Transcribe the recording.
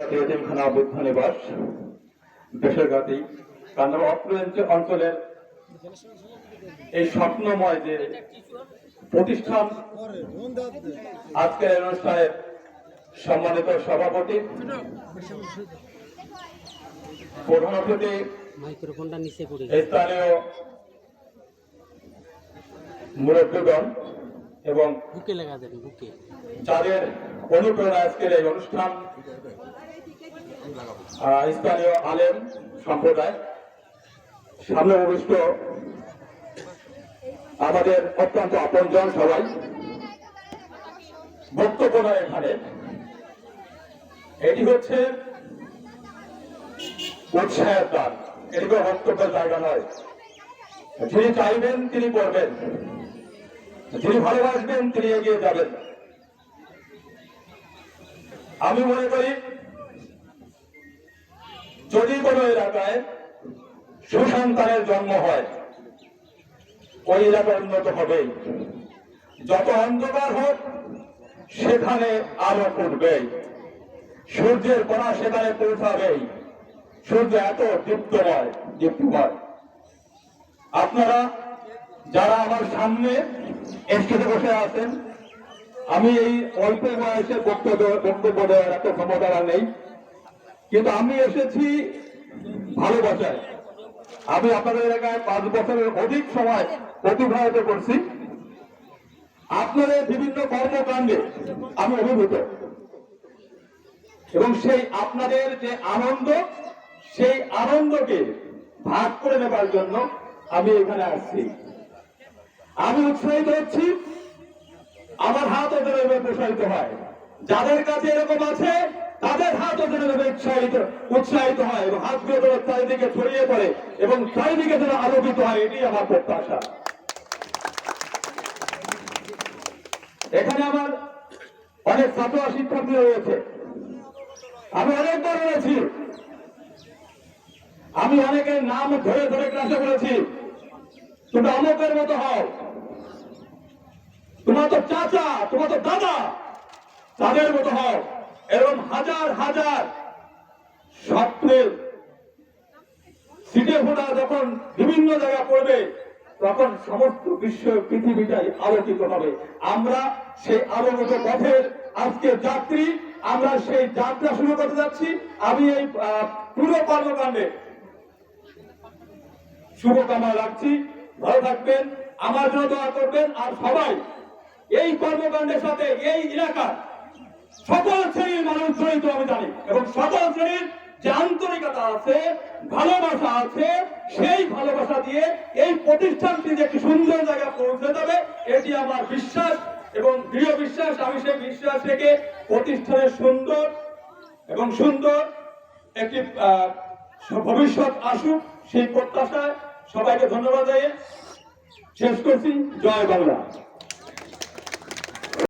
এতিমখানা বুদ্ধ অঞ্চলের এই স্বপ্নময় যে প্রতিষ্ঠান আজকের সম্মানিত সভাপতি প্রধান অতিথি মাইক্রোফোনটা নিচে পড়ে স্থানীয় মুরব্বীগণ এবং বুকে লাগা দেন বুকে। যাদের অনুপ্রেরণা আজকের এই অনুষ্ঠান স্থানীয় আলেম সম্প্রদায়, সামনে অনুষ্ঠ আমাদের অত্যন্ত আপনজন সবাই। বক্তব্য নয় এখানে। এটি হচ্ছে উৎসাহের দান এটি কোনো বক্তব্যের জায়গা নয়। যিনি চাইবেন, তিনি করবেন। যিনি ভালোবাসবেন, তিনি এগিয়ে যাবেন। আমি মনে করি যদি কোনো এলাকায় সুসন্তানের জন্ম হয়, ওই এলাকা উন্নত হবেই যত অন্ধকার হোক, সেখানে আলো ফুটবেই সূর্যের কণা সেখানে পৌঁছাবেই সূর্য এত দীপ্তময় দীপ্তময়। আপনারা যারা আমার সামনে স্টেজে বসে আছেন, আমি এই অল্প বয়সে বক্তব্য বক্তব্য দেওয়ার এত ক্ষমতা নেই। কিন্তু আমি এসেছি ভালোবাসায়। আমি আপনাদের এলাকায় পাঁচ বছরের অধিক সময় অতিবাহিত করছি। আপনাদের বিভিন্ন কর্মকাণ্ডে আমি অভিভূত। এবং সেই আপনাদের যে আনন্দ, সেই আনন্দকে ভাগ করে নেবার জন্য আমি এখানে আসছি। আমি উৎসাহিত হচ্ছি, আমার হাত ওদের প্রসারিত হয়। যাদের কাছে এরকম আছে তাদের হাত এভাবে উৎসাহিত উৎসাহিত হয় এবং হাতগুলো যেন চারিদিকে ছড়িয়ে পড়ে এবং চারিদিকে যেন আলোকিত হয় এটি আমার প্রত্যাশা। এখানে আমার অনেক ছাত্র শিক্ষার্থী রয়েছে। আমি অনেকবার বলেছি, আমি অনেকের নাম ধরে ধরে ক্লাসে বলেছি, তুমি অমুকের মতো হও। তোমার তো চাচা, তোমার তো দাদা, তাদের মতো হও। এরকম হাজার হাজার স্বপ্নের সিটে ফোটা যখন বিভিন্ন জায়গা পড়বে, তখন সমস্ত বিশ্ব পৃথিবীটাই আলোকিত হবে। আমরা সেই আলোকিত পথের আজকে যাত্রী, আমরা সেই যাত্রা শুরু করতে যাচ্ছি। আমি এই পুরো কর্মকাণ্ডে শুভকামনা রাখছি। ভালো থাকবেন, আমার জন্য দোয়া করবেন, আর সবাই এই কর্মকাণ্ডের সাথে এই এলাকার সকল শ্রেণির মানুষ জড়িত আমি জানি। এবং সকল শ্রেণির যে আন্তরিকতা আছে, ভালোবাসা আছে, সেই ভালোবাসা দিয়ে এই প্রতিষ্ঠানটি যে একটি সুন্দর জায়গায় পৌঁছে যাবে এটি আমার বিশ্বাস এবং দৃঢ় বিশ্বাস। আমি সেই বিশ্বাস থেকে প্রতিষ্ঠানের সুন্দর এবং সুন্দর একটি ভবিষ্যৎ আসুক, সেই প্রত্যাশায় সবাইকে ধন্যবাদ জানিয়ে শেষ করছি। জয় বাংলা।